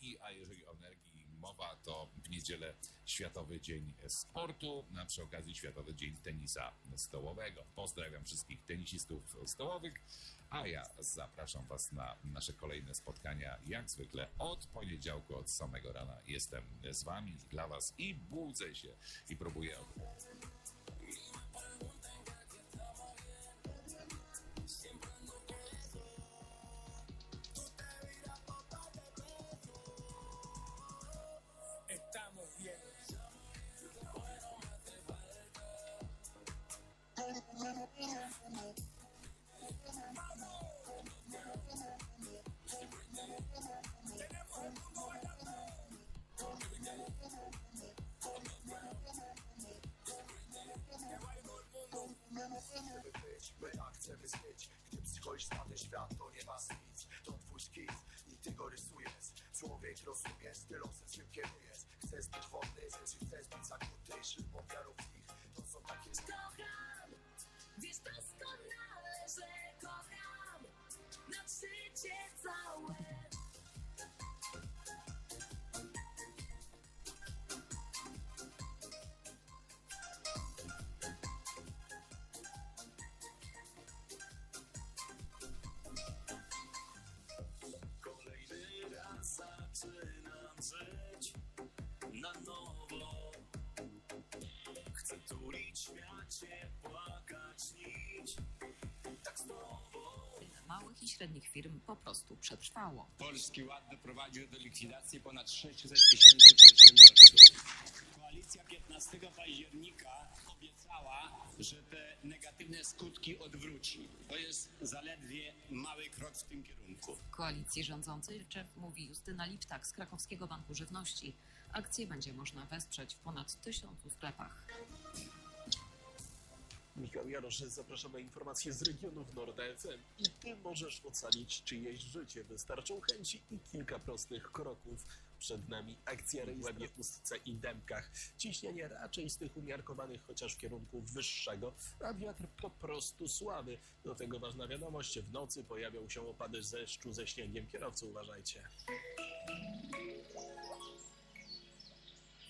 I, a jeżeli o energii mowa, to w niedzielę Światowy Dzień Sportu, a przy okazji Światowy Dzień Tenisa Stołowego. Pozdrawiam wszystkich tenisistów stołowych, a ja zapraszam Was na nasze kolejne spotkania, jak zwykle od poniedziałku, od samego rana. Jestem z Wami, dla Was i budzę się i próbuję chcemy być, my tak chcemy być Gdy przychodzisz na ten świat, to nie ma nic To twój skiz i ty go rysujesz Człowiek rozumiesz, ty losem swym kierujesz Chcesz być wolny, czy chcesz być zakuty Szybą wiarów w żyć na nowo. Chcę tulić, śmiać się, płakać, śnić. Tak z tobą. małych i średnich firm po prostu przetrwało. Polski Ład doprowadził do likwidacji ponad 600 tysięcy przedsiębiorców. Koalicja 15 października obiecała, że te negatywne skutki odwróci. To jest zaledwie w tym kierunku. W koalicji rządzącej Czech mówi Justyna Liptak z Krakowskiego Banku Żywności. Akcje będzie można wesprzeć w ponad tysiącu sklepach. Michał Jarosz, zapraszam na informacje z regionów Nord FM. I ty możesz ocalić czyjeś życie. Wystarczą chęci i kilka prostych kroków. Przed nami akcja rejestracji w Ustce i Dębkach. Ciśnienie raczej z tych umiarkowanych, chociaż w kierunku wyższego, a wiatr po prostu słaby. Do tego ważna wiadomość, w nocy pojawią się opady deszczu ze śniegiem. Kierowcy uważajcie.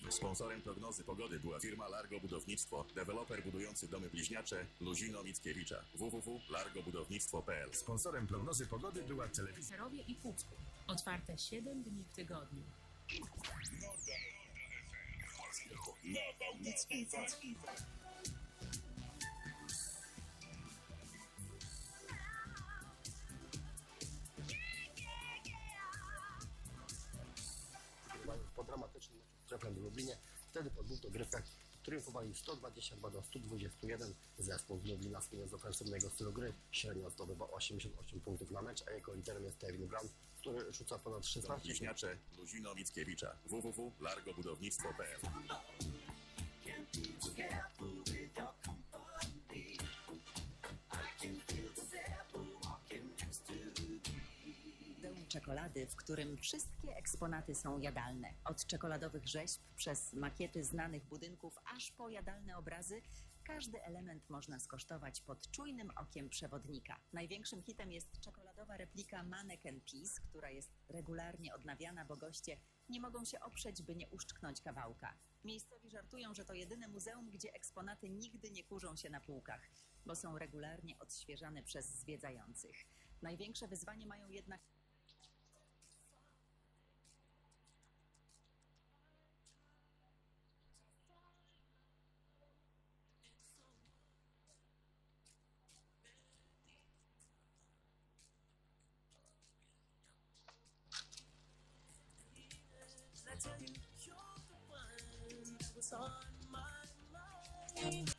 Sponsorem prognozy pogody była firma Largo Budownictwo, deweloper budujący domy bliźniacze Luzino Mickiewicza. www.largobudownictwo.pl Sponsorem prognozy pogody była telewizja. Serowie i Pucku. Otwarte 7 dni w tygodniu. Po dramatycznym Treflem w Lublinie, wtedy po dwóch dogrywkach triumfowali 122 do 121. Zespół z Lublina słynie z ofensywnego stylu gry. Średnio zdobywa 88 punktów na mecz, a jego liderem jest Kevin Brown, który rzuca ponad 16 Bliźniacze Luzino Mickiewicza. www.largobudownictwo.pl czekolady, w którym wszystkie eksponaty są jadalne. Od czekoladowych rzeźb przez makiety znanych budynków, aż po jadalne obrazy, każdy element można skosztować pod czujnym okiem przewodnika. Największym hitem jest czekoladowa replika Mannequin Peace, która jest regularnie odnawiana, bo goście nie mogą się oprzeć, by nie uszczknąć kawałka. Miejscowi żartują, że to jedyne muzeum, gdzie eksponaty nigdy nie kurzą się na półkach, bo są regularnie odświeżane przez zwiedzających. Największe wyzwanie mają jednak I tell you, you're the one that was on my mind